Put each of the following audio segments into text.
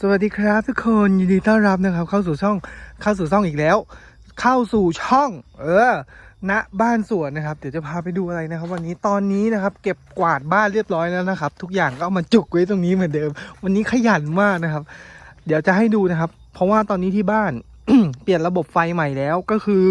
สวัสดีครับทุกคนยินดีต้อนรับนะครับ เข้าสู่ช่องเข้าสู่ช่องอีกแล้ว เข้าสู่ช่อง เออณบ้านสวนนะครับ เดี๋ยวจะพาไปดูอะไรนะครับ วันนี้ตอนนี้นะครับ เก็บกวาดบ้านเรียบร้อยแล้วนะครับ ทุกอย่างก็เอามาจุกไว้ตรงนี้เหมือนเดิม วันนี้ขยันมากนะครับ เดี๋ยวจะให้ดูนะครับ เพราะว่าตอนนี้ที่บ้าน เปลี่ยนระบบไฟใหม่แล้วก็คือ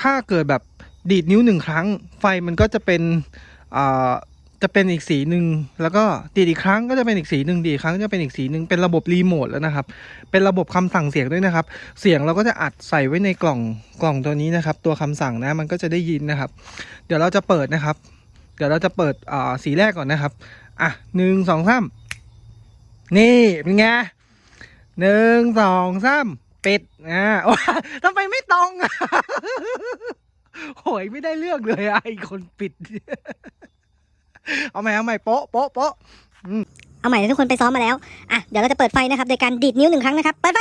ถ้าเกิดแบบดีดนิ้วหนึ่งครั้ง ไฟมันก็จะเป็นอ่า จะเป็นอีกสีหนึ่งแล้วก็ดีดอีกครั้งก็จะเป็นอีกสีหนึ่งดีดอีกครั้งจะเป็นอีกสีหนึ่งเป็นระบบรีโมทแล้วนะครับ เป็นระบบคำสั่งเสียงด้วยนะครับ เสียงเราก็จะอัดใส่ไว้ในกล่องกล่องตัวนี้นะครับ ตัวคำสั่งนะมันก็จะได้ยินนะครับ เดี๋ยวเราจะเปิดนะครับ เดี๋ยวเราจะเปิดอ่าสีแรกก่อนนะครับอะหนึ่งสองสามนี่เป็นไงหนึ่งสองสามปิดอ่าทำไมไม่ตรงอะโหยไม่ได้เลือกเลยไอคนปิด เอาใหม่เอาใหม่โป๊ะโป๊ะโป๊ะเอาใหม่นะทุกคนไปซ้อมมาแล้วอะเดี๋ยวเราจะเปิดไฟนะครับโดยการดีดนิ้วหนึ่งครั้งนะครับเปิดไฟ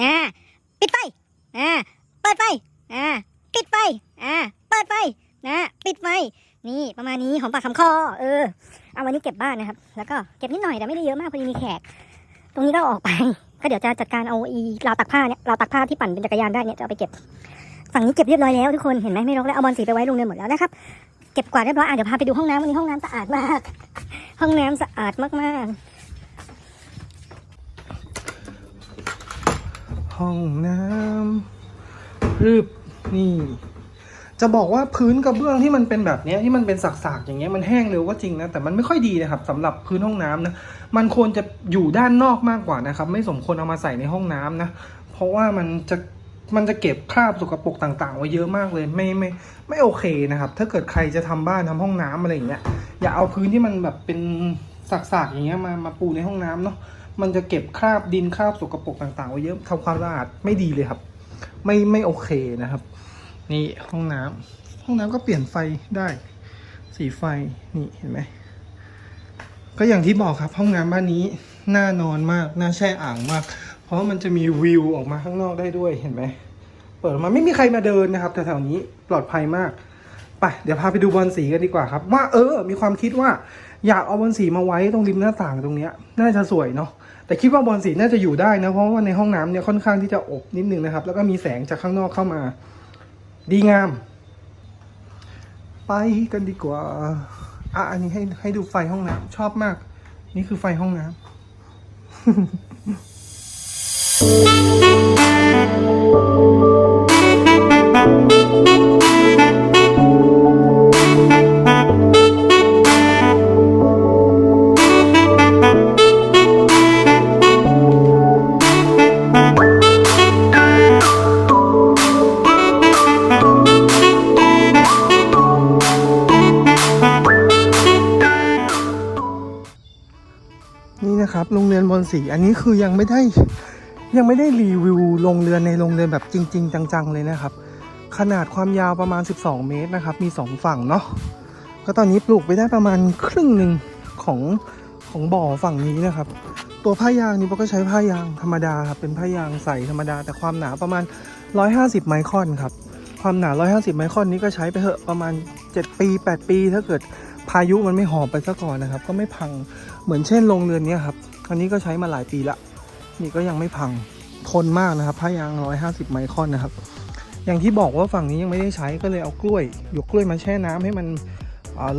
อ่าปิดไฟอ่าเปิดไฟอ่าปิดไฟอ่าเปิดไฟนะปิดไฟนี่ประมาณนี้หอมปากคำคอเออเอาวันนี้เก็บบ้านนะครับ แล้วก็เก็บนิดหน่อยแต่ไม่ได้เยอะมากพอดีมีแขก ตรงนี้ก็ออกไป ก็เดี๋ยวจะจัดการเอาอีราวตักผ้าเนี่ยราวตักผ้าที่ปั่นเป็นจักรยานได้เนี่ยจะเอาไปเก็บ ฝั่งนี้เก็บเรียบร้อยแล้วทุกคนเห็นไหมไม่รกแล้วเอาบอลสีไปไว้ลงเรือนหมดแล้วนะครับ เก็บกวาดเรียบร้อยอะเดี๋ยวพาไปดูห้องน้ำวันนี้ห้องน้ำสะอาดมาก ห้องน้ำสะอาดมากๆ ห้องน้ำรืบนี่ จะบอกว่าพื้นกระเบื้องที่มันเป็นแบบนี้ที่มันเป็นสักๆอย่างเงี้ยมันแห้งเร็วก็จริงนะแต่มันไม่ค่อยดีนะครับสำหรับพื้นห้องน้ำนะมันควรจะอยู่ด้านนอกมากกว่านะครับ ไม่สมควรเอามาใส่ในห้องน้ำนะเพราะว่ามันจะ มันจะเก็บคราบสกปรกต่างๆ ไว้เยอะมากเลยไม่ไม่ไม่โอเคนะครับ ถ้าเกิดใครจะทำบ้านทำห้องน้ำอะไรอย่างเงี้ยอย่าเอาพื้นที่มันแบบเป็นสักๆอย่างเงี้ยมามาปูในห้องน้ำเนาะมันจะเก็บคราบดินคราบสกปรกต่างๆไว้เยอะทำความสะอาดไม่ดีเลยครับ ไม่ไม่โอเคนะครับ นี่ห้องน้ำห้องน้ำก็เปลี่ยนไฟได้ สีไฟนี่เห็นไหมก็อย่างที่บอกครับห้องน้ำบ้านนี้น่านอนมากน่าแช่อ่างมาก เพราะมันจะมีวิวออกมาข้างนอกได้ด้วยเห็นไหมเปิดมาไม่มีใครมาเดินนะครับแถวๆนี้ปลอดภัยมากไปเดี๋ยวพาไปดูบอลสีกันดีกว่าครับ ว่าเออ มีความคิดว่าอยากเอาบอลสีมาไว้ตรงริมหน้าต่างตรงเนี้ยน่าจะสวยเนาะแต่คิดว่าบอลสีน่าจะอยู่ได้นะเพราะว่าในห้องน้ำเนี่ยค่อนข้างที่จะอบนิดนึงนะครับ แล้วก็มีแสงจากข้างนอกเข้ามา ดีงาม ไปกันดีกว่าอะอันนี้ให้ให้ดูไฟห้องน้ำชอบมาก นี่คือไฟห้องน้ำ นี่นะครับโรงเรียนบอลสีอันนี้คือยังไม่ได้ ยังไม่ได้รีวิวโรงเรือนในโรงเรือนแบบจริง ๆ จังๆ เลยนะครับ ขนาดความยาวประมาณ 12 เมตรนะครับ มี 2 ฝั่งเนาะก็ตอนนี้ปลูกไปได้ประมาณครึ่งหนึ่งของของบ่อฝั่งนี้นะครับ ตัวผ้ายางนี่เราก็ใช้ผ้ายางธรรมดาครับเป็นผ้ายางใสธรรมดา แต่ความหนาประมาณ 150 ไมครอนครับความหนา 150 ไมครอนนี้ก็ใช้ไปเถอะประมาณ 7 ปี 8 ปี ถ้าเกิดพายุมันไม่หอบไปซะก่อนนะครับ ก็ไม่พังเหมือนเช่นโรงเรือนนี้ครับอันนี้ก็ใช้มาหลายปีละ นี่ก็ยังไม่พังทนมากนะครับผ้ายาง 150 ไมครอนนะครับ อย่างที่บอกว่าฝั่งนี้ยังไม่ได้ใช้ก็เลยเอากล้วยหยกกล้วยมาแช่น้ำให้มัน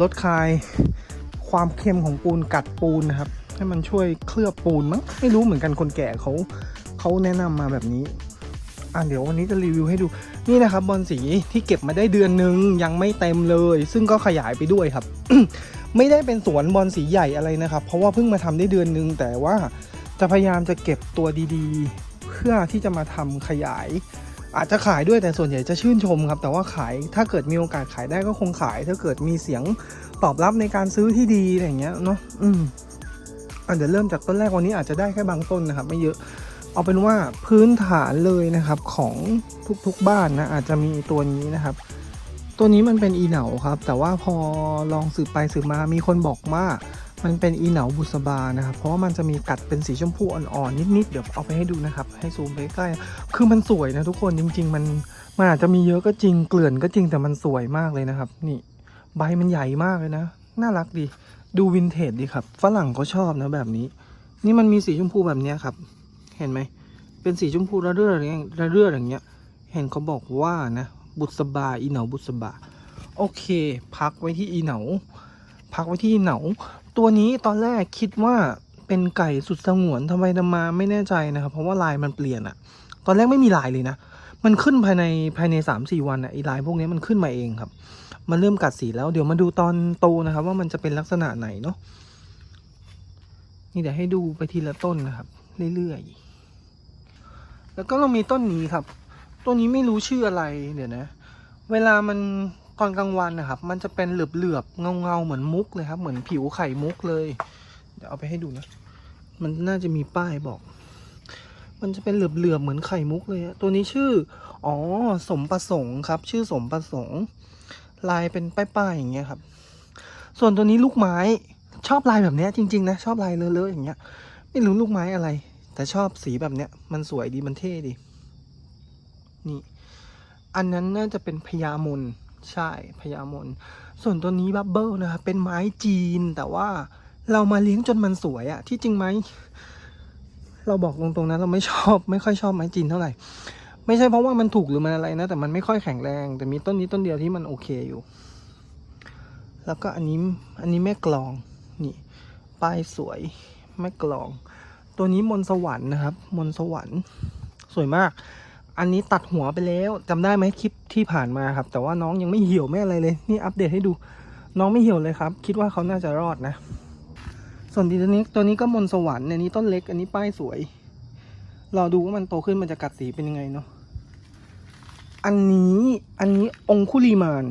ลดคลายความเค็มของปูนกัดปูนนะครับ ให้มันช่วยเคลือบปูนมั้งไม่รู้เหมือนกันคนแก่เขาเขาแนะนำมาแบบนี้อะเดี๋ยววันนี้จะรีวิวให้ดูนี่นะครับบอลสีที่เก็บมาได้เดือนนึงยังไม่เต็มเลย ซึ่งก็ขยายไปด้วยครับ ไม่ได้เป็นสวนบอลสีใหญ่อะไรนะครับ เพราะว่าเพิ่งมาทำได้เดือนนึงแต่ว่า จะพยายามจะเก็บตัวดีๆ เพื่อที่จะมาทำขยาย อาจจะขายด้วยแต่ส่วนใหญ่จะชื่นชมครับ แต่ว่าขายถ้าเกิดมีโอกาสขายได้ก็คงขาย ถ้าเกิดมีเสียงตอบรับในการซื้อที่ดีอะไรอย่างเงี้ยเนาะอืมอะเดี๋ยวเริ่มจากต้นแรกวันนี้อาจจะได้แค่บางต้นนะครับ ไม่เยอะเอาเป็นว่าพื้นฐานเลยนะครับของทุกๆบ้านนะอาจจะมีตัวนี้นะครับ ตัวนี้มันเป็นอีเหนาครับ แต่ว่าพอลองสืบไปสืบมามีคนบอกว่า มันเป็นอีเหนาบุษบานะครับ เพราะว่ามันจะมีกัดเป็นสีชมพูอ่อนๆนิดๆ เดี๋ยวเอาไปให้ดูนะครับ ให้ซูมไปใกล้ๆคือมันสวยนะทุกคนจริง ๆ มันมันอาจจะมีเยอะก็จริงเกลื่อนก็จริงแต่มันสวยมากเลยนะครับ นี่ใบมันใหญ่มากเลยนะ น่ารักดี ดูวินเทจดีครับ ฝรั่งก็ชอบนะแบบนี้ นี่มันมีสีชมพูแบบเนี้ยครับ เห็นไหม เป็นสีชมพูระเรื่อยระเรื่ออย่างเงี้ย เห็นเขาบอกว่านะ บุษบาอีเหนาบุษบา โอเค พักไว้ที่อีเหนาพักไว้ที่อีเหนา ตัวนี้ตอนแรกคิดว่าเป็นไก่สุดสงวนทำไมทำมาไม่แน่ใจนะครับ เพราะว่าลายมันเปลี่ยนอะตอนแรกไม่มีลายเลยนะ มันขึ้นภายในภายในสามสี่วันอะไอลายพวกนี้มันขึ้นมาเองครับ มันเริ่มกัดสีแล้วเดี๋ยวมาดูตอนโตนะครับ ว่ามันจะเป็นลักษณะไหนเนาะนี่เดี๋ยวให้ดูไปทีละต้นนะครับ เรื่อยๆแล้วก็เรามีต้นนี้ครับ ต้นนี้ไม่รู้ชื่ออะไรเดี๋ยวนะ เวลามัน ตอนกลางวันนะครับ มันจะเป็นเหลือบๆเงาๆเหมือนมุกเลยครับ เหมือนผิวไข่มุกเลย เดี๋ยวเอาไปให้ดูนะ มันน่าจะมีป้ายบอก มันจะเป็นเหลือบๆเหมือนไข่มุกเลยอะตัวนี้ชื่อ อ๋อ สมประสงค์ครับ ชื่อสมประสงค์ ลายเป็นป้ายๆอย่างเงี้ยครับ ส่วนตัวนี้ลูกไม้ ชอบลายแบบเนี้ยจริงๆนะ ชอบลายเลอะๆอย่างเงี้ย ไม่รู้ลูกไม้อะไร แต่ชอบสีแบบเนี้ย มันสวยดี มันเท่ดี นี่ อันนั้นน่าจะเป็นพญามน ใช่พญามน ส่วนตัวนี้บับเบิลนะครับเป็นไม้จีนแต่ว่าเรามาเลี้ยงจนมันสวยอะที่จริงไหมเราบอกตรงๆนะเราไม่ชอบไม่ค่อยชอบไม้จีนเท่าไหร่ ไม่ใช่เพราะว่ามันถูกหรือมันอะไรนะ แต่มันไม่ค่อยแข็งแรง แต่มีต้นนี้ต้นเดียวที่มันโอเคอยู่ แล้วก็อันนี้อันนี้แม่กลองนี่ป้ายสวยแม่กลอง ตัวนี้มนสวรรค์นะครับ มนสวรรค์สวยมาก อันนี้ตัดหัวไปแล้วจำได้ไหมคลิปที่ผ่านมาครับ แต่ว่าน้องยังไม่เหี่ยวไม่อะไรเลย นี่อัปเดตให้ดู น้องไม่เหี่ยวเลยครับ คิดว่าเขาน่าจะรอดนะ ส่วนตัวนี้ตัวนี้ก็มนสวรรค์อันนี้ต้นเล็ก อันนี้ป้ายสวยรอดูว่ามันโตขึ้นมันจะกัดสีเป็นยังไงเนาะอันนี้อันนี้องคุลิมาน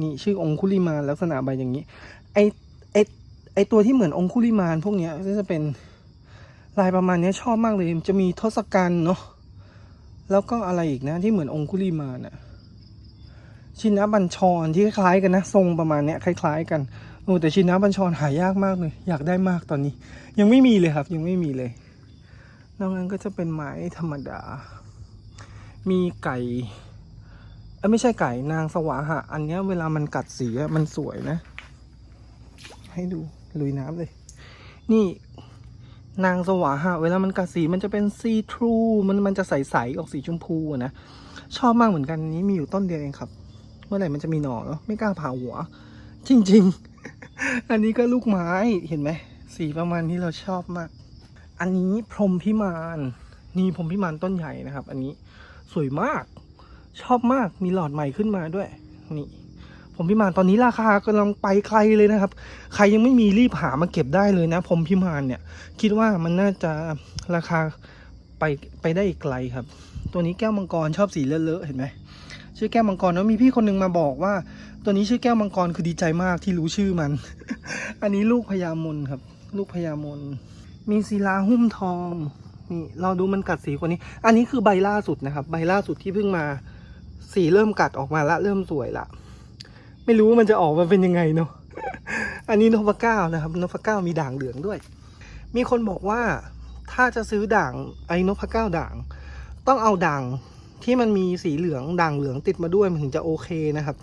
นี่ชื่อองคุลิมานลักษณะใบอย่างนี้ ไอไอไอตัวที่เหมือนองคุลิมานพวกเนี้ยก็จะเป็นลายประมาณนี้ชอบมากเลย จะมีทศกัณฐ์เนาะ แล้วก็อะไรอีกนะที่เหมือนองคุลิมานอะชินะบัญชรที่คล้ายกันนะ ทรงประมาณเนี้ยคล้าย ๆ กันโอ้แต่ชินะบัญชรหายากมากเลย อยากได้มากตอนนี้ ยังไม่มีเลยครับ ยังไม่มีเลยนอกนั้นก็จะเป็นไม้ธรรมดา มีไก่เอ้ยไม่ใช่ไก่นางสวาหะ อันเนี้ยเวลามันกัดสีมันสวยนะ ให้ดูลุยน้ำเลย นี่ นางสวาหะเวลามันกัดสีมันจะเป็นซีทรูมันมันจะใสๆออกสีชมพูนะ ชอบมากเหมือนกันนี้มีอยู่ต้นเดียวเองครับ เมื่อไหร่มันจะมีหน่อเนาะไม่กล้าผ่าหัว จริง ๆ อันนี้ก็ลูกไม้เห็นไหมสีประมาณนี้เราชอบมาก อันนี้พรหมพิมานนี่พรหมพิมานต้นใหญ่นะครับ อันนี้สวยมากชอบมากมีหลอดใหม่ขึ้นมาด้วยนี่ ผมพิมานตอนนี้ราคากำลังไปไกลเลยนะครับ ใครยังไม่มีรีบหามาเก็บได้เลยนะ ผมพิมานเนี่ย คิดว่ามันน่าจะราคาไปไปได้อีกไกลครับ ตัวนี้แก้วมังกรชอบสีเลอะๆเห็นไหมชื่อแก้วมังกรแล้วมีพี่คนหนึงมาบอกว่า ตัวนี้ชื่อแก้วมังกรคือดีใจมากที่รู้ชื่อมัน อันนี้ลูกพญามนครับ ลูกพญามน มีศิลาหุ้มทองนี่เราดูมันกัดสีกว่านี้ อันนี้คือใบล่าสุดนะครับ ใบล่าสุดที่เพิ่งมา สีเริ่มกัดออกมาละเริ่มสวยละ ไม่รู้ว่ามันจะออกมาเป็นยังไงเนาะ อันนี้นพเก้านะครับนพเก้ามีด่างเหลืองด้วย มีคนบอกว่าถ้าจะซื้อด่างไอ้นพเก้าด่าง ต้องเอาด่างที่มันมีสีเหลืองด่างเหลืองติดมาด้วยมันถึงจะโอเคนะครับ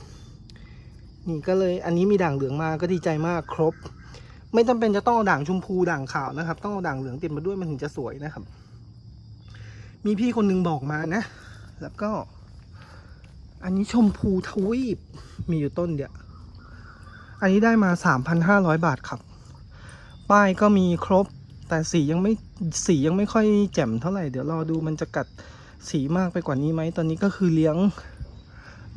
นี่ก็เลยอันนี้มีด่างเหลืองมาก็ดีใจมากครบ ไม่จำเป็นจะต้องเอาด่างชมพูด่างขาวนะครับ ต้องเอาด่างเหลืองติดมาด้วยมันถึงจะสวยนะครับ มีพี่คนหนึงบอกมานะ แล้วก็ อันนี้ชมพูทวีป มีอยู่ต้นเดียว อันนี้ได้มาสามพันห้าร้อยบาทครับ ป้ายก็มีครบ แต่สียังไม่สียังไม่ค่อยแจ่มเท่าไหร่ เดี๋ยวรอดูมันจะกัดสีมากไปกว่านี้ไหม ตอนนี้ก็คือเลี้ยง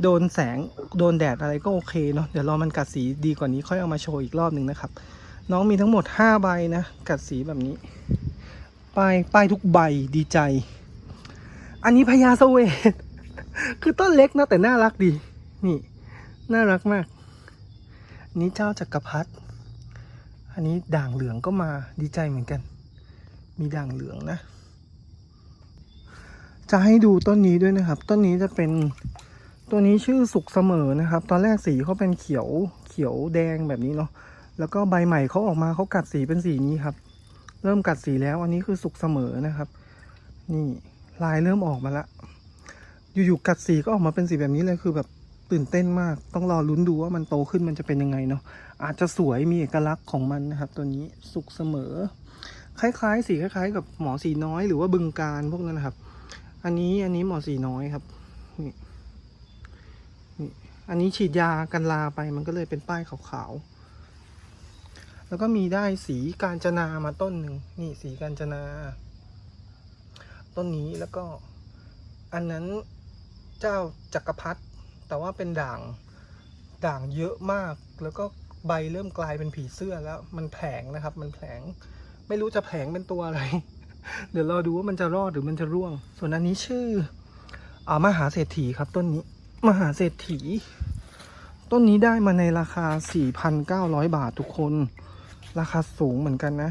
โดนแสงโดนแดดอะไรก็โอเคเนาะ เดี๋ยวรอมันกัดสีดีกว่านี้ค่อยเอามาโชว์อีกรอบหนึ่งนะครับ น้องมีทั้งหมดห้าใบนะ กัดสีแบบนี้ ป้ายป้ายทุกใบดีใจ อันนี้พญาสเวทคือต้นเล็กนะแต่น่ารักดี นี่ น่ารักมาก อันนี้เจ้าจักรพรรดิอันนี้ด่างเหลืองก็มาดีใจเหมือนกัน มีด่างเหลืองนะ จะให้ดูต้นนี้ด้วยนะครับ ต้นนี้จะเป็นตัวนี้ชื่อสุกเสมอนะครับ ตอนแรกสีเขาเป็นเขียวเขียวแดงแบบนี้เนาะแล้วก็ใบใหม่เขาออกมาเขากัดสีเป็นสีนี้ครับ เริ่มกัดสีแล้วอันนี้คือสุกเสมอนะครับ นี่ลายเริ่มออกมาละอยู่ๆกัดสีก็ออกมาเป็นสีแบบนี้เลยคือแบบ ตื่นเต้นมาก ต้องรอลุ้นดูว่ามันโตขึ้นมันจะเป็นยังไงเนาะอาจจะสวยมีเอกลักษณ์ของมันนะครับ ตัวนี้สุกเสมอ คล้ายๆ สีคล้าย ๆ กับหมอสีน้อยหรือว่าบึงการพวกนั้นนะครับ อันนี้อันนี้หมอสีน้อยครับนี่นี่อันนี้ฉีดยากันลาไปมันก็เลยเป็นป้ายขาวๆแล้วก็มีได้สีกาญจนามาต้นหนึ่งนี่สีกาญจนา ต้นนี้แล้วก็อันนั้นเจ้าจักรพรรดิ แต่ว่าเป็นด่างด่างเยอะมาก แล้วก็ใบเริ่มกลายเป็นผีเสื้อแล้ว มันแผลงนะครับ มันแผลง ไม่รู้จะแผลงเป็นตัวอะไร เดี๋ยวรอดูว่ามันจะรอดหรือมันจะร่วง ส่วนอันนี้ชื่ออ่ามหาเศรษฐีครับ ต้นนี้ มหาเศรษฐี ต้นนี้ได้มาในราคา 4,900 บาททุกคน ราคาสูงเหมือนกันนะ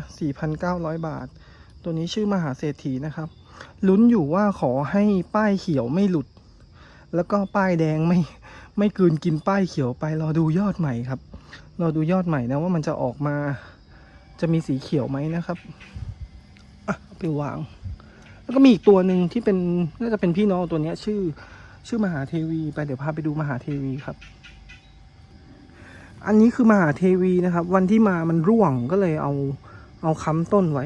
4,900 บาท ตัวนี้ชื่อมหาเศรษฐีนะครับ ลุ้นอยู่ว่าขอให้ป้ายเขียวไม่หลุด แล้วก็ป้ายแดงไม่ไม่กืนกินป้ายเขียวไปรอดูยอดใหม่ครับ รอดูยอดใหม่นะว่ามันจะออกมาจะมีสีเขียวไหมนะครับอะไปวาง แล้วก็มีอีกตัวหนึ่งที่เป็นน่าจะเป็นพี่น้องตัวเนี้ยชื่อชื่อมหาเทวีไปเดี๋ยวพาไปดูมหาเทวีครับ อันนี้คือมหาเทวีนะครับ วันที่มามันร่วงก็เลยเอาเอาค้ำต้นไว้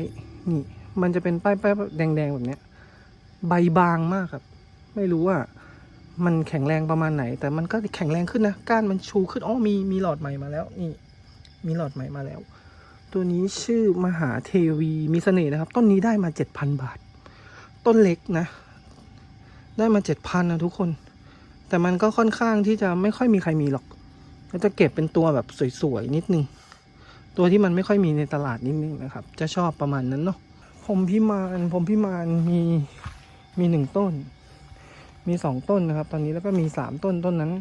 นี่ มันจะเป็นป้ายๆแดงๆแบบเนี้ย ใบบางมากครับ ไม่รู้ว่า มันแข็งแรงประมาณไหน แต่มันก็แข็งแรงขึ้นนะก้านมันชูขึ้นอ๋อมีมีหลอดใหม่มาแล้วนี่มีหลอดใหม่มาแล้ว ตัวนี้ชื่อมหาเทวีมีเสน่ห์นะครับ ต้นนี้ได้มาเจ็ดพันบาท ต้นเล็กนะ ได้มาเจ็ดพันนะทุกคน แต่มันก็ค่อนข้างที่จะไม่ค่อยมีใครมีหรอกก็จะเก็บเป็นตัวแบบสวยๆนิดนึง ตัวที่มันไม่ค่อยมีในตลาดนิดนึงนะครับ จะชอบประมาณนั้นเนาะผมพิมานผมพิมานมีมีหนึ่งต้น มีสองต้นนะครับ ตอนนี้แล้วก็มีสามต้นต้นนั้น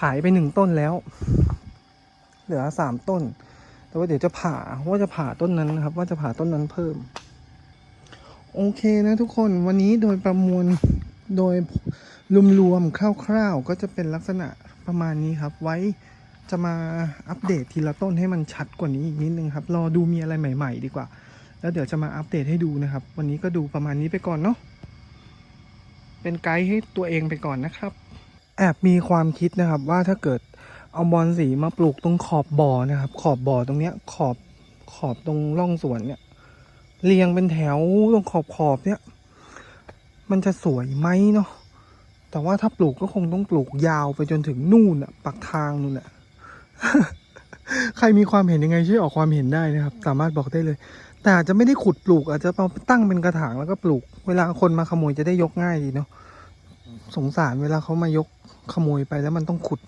ขายไปหนึ่งต้นแล้ว เหลือสามต้น แต่ว่าเดี๋ยวจะผ่าว่าจะผ่าต้นนั้นนะครับ ว่าจะผ่าต้นนั้นเพิ่ม โอเคนะทุกคนวันนี้โดยประมวลโดยรวมๆคร่าวๆ ก็จะเป็นลักษณะประมาณนี้ครับ ไว้จะมาอัปเดตทีละต้นให้มันชัดกว่านี้อีกนิดนึงครับรอดูมีอะไรใหม่ ๆ ดีกว่า แล้วเดี๋ยวจะมาอัปเดตให้ดูนะครับ วันนี้ก็ดูประมาณนี้ไปก่อนเนาะ เป็นไกด์ให้ตัวเองไปก่อนนะครับ แอบมีความคิดนะครับว่าถ้าเกิดเอาบอลสีมาปลูกตรงขอบบ่อนะครับ ขอบบ่อตรงเนี้ยขอบขอบตรงร่องสวนเนี่ย เรียงเป็นแถวตรงขอบขอบเนี่ย มันจะสวยไหมเนาะแต่ว่าถ้าปลูกก็คงต้องปลูกยาวไปจนถึงนู่นอะปักทางนู่นอะใครมีความเห็นยังไงช่วยออกความเห็นได้นะครับ สามารถบอกได้เลย แต่อาจจะไม่ได้ขุดปลูก อาจจะเอาตั้งเป็นกระถางแล้วก็ปลูก เวลาคนมาขโมยจะได้ยกง่ายดีเนาะสงสารเวลาเขามายกขโมยไปแล้วมันต้องขุด